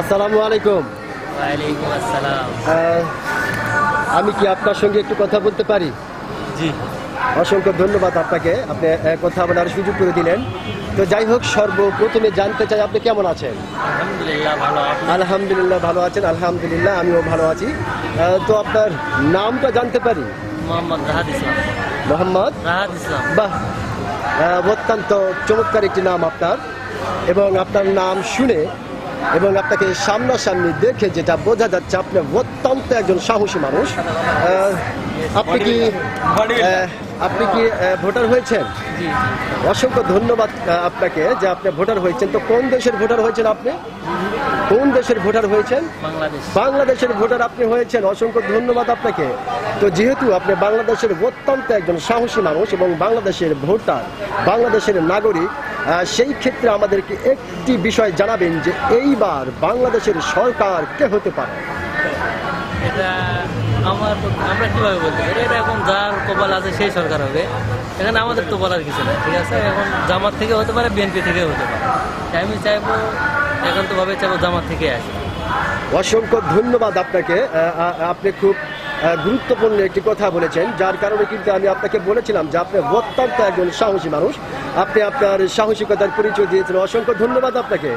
আসসালামু আলাইকুম। ওয়ালাইকুম আসসালাম। আমি কি আপনার সঙ্গে একটু কথা বলতে পারি? জি। অসংখ্য ধন্যবাদ আপনাকে। আপনি কথা বলার সুযোগ করে দিলেন। তো যাই হোক সর্বপ্রথমে জানতে চাই আপনি কেমন আছেন? আলহামদুলিল্লাহ ভালো। আপনি? আলহামদুলিল্লাহ ভালো আছেন। আলহামদুলিল্লাহ আমিও ভালো আছি। তো আপনার নামটা জানতে পারি? মোহাম্মদ রাহাত ইসলাম। মোহাম্মদ? রাহাত ইসলাম। বাহ। অত্যন্ত চমৎকার একটি নাম আপনার। এবং আপনার নাম শুনে এবং আপনাকে সামনাসামনি দেখে যেটা বোঝা যাচ্ছে আপনি অত্যন্ত একজন সাহসী মানুষ। আপনি কি আপনি কি ভোটার হয়েছেন? অসংখ্য ধন্যবাদ আপনাকে যে আপনি ভোটার হয়েছেন। তো কোন দেশের ভোটার হয়েছেন আপনি? কোন দেশের ভোটার হয়েছেন? বাংলাদেশের ভোটার আপনি হয়েছেন অসংখ্য ধন্যবাদ আপনাকে। তো যেহেতু আপনি বাংলাদেশের অত্যন্ত একজন সাহসী মানুষ এবং বাংলাদেশের ভোটার বাংলাদেশের নাগরিক সেই ক্ষেত্রে আমাদেরকে একটি বিষয় জানাবেন যে এইবার বাংলাদেশের সরকার কে হতে পারে? এটা আমার আমরা কীভাবে বলতে পারি? এটা এখন যার কপাল আছে সেই সরকার হবে। এখানে আমাদের তো বলার কিছু না ঠিক আছে? এখন জামাত থেকে হতে পারে বিএনপি থেকে হতে পারে। আমি চাইব এখন তো ভাবে চাইব জামাত থেকে আসে। অসংখ্য ধন্যবাদ আপনাকে। আপনি খুব গুরুত্বপূর্ণ একটি কথা বলেছেন, যার কারণে কিন্তু আমি আপনাকে বলেছিলাম যে আপনি অত্যন্ত একজন সাহসী মানুষ। আপনি আপনার সাহসিকতার পরিচয় দিয়েছেন। অসংখ্য ধন্যবাদ আপনাকে।